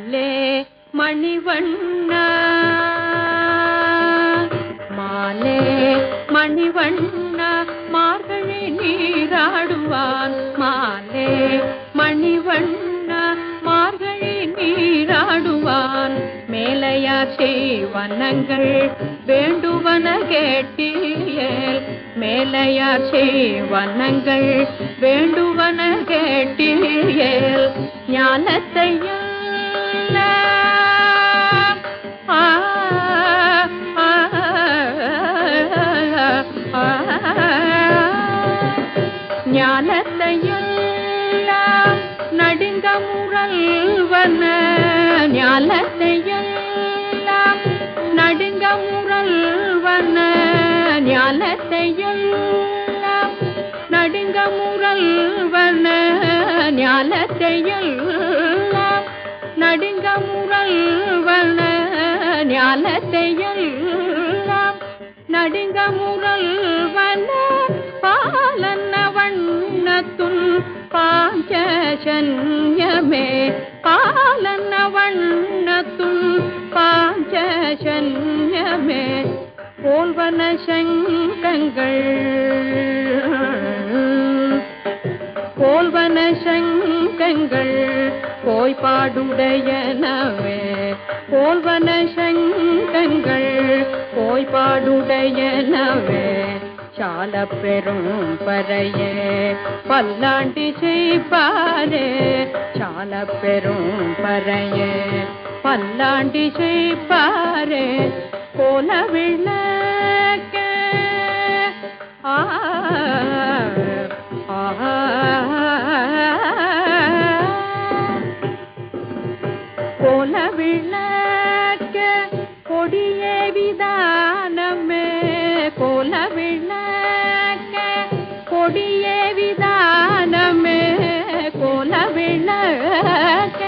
மாலே மணிவண்ணா. மாலே மணிவண்ணா மார்கழி நீராடுவான் மாலே மணிவண்ணா மார்கழி நீராடுவான் மேலையார் செய்வனங்கள் வேண்டுவன கேட்டீயேல். மேலையார் செய்வனங்கள் வேண்டுவன கேட்டீயேல். ஞானத்தை ஞானத்தையெல்லாம் நடுங்க முரல்வன. ஞானத்தையெல்லாம் நடுங்க முரல்வன. ஞானத்தையெல்லாம் நடுங்க முரல்வன. ஞானத்தையெல்லாம் நடுங்க முரல்வன. ஞானத்தையெல்லாம் நடுங்க முரல் பாஞ்சசன்யமே பாலன வண்ணத்துன் பாஞ்சசன்யமே போல்வன சங்கங்கள். போல்வன சங்கங்கள் போய் பாடுடையனவே போல்வன சங்கங்கள் போய் பாடுடையனவே. சால பெரும் பறையே. பல்லாண்டி செய்ப்பாரே சால பெரும் பறையே. பல்லாண்டி செய்ப்பாரே கோல விளக்க. ஆ. கோல விளக்க கொடியே விதா ஏ விதானமே கோல விளக்க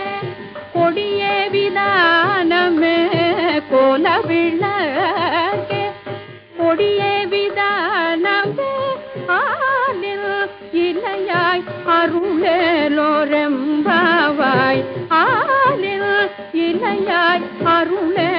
கொடிய விதானமே கோல விளக்க கொடிய விதானமே ஆனில் இலையாய் அருளேலோரெம்பாவாய். ஆனில் இலையாய் அருளே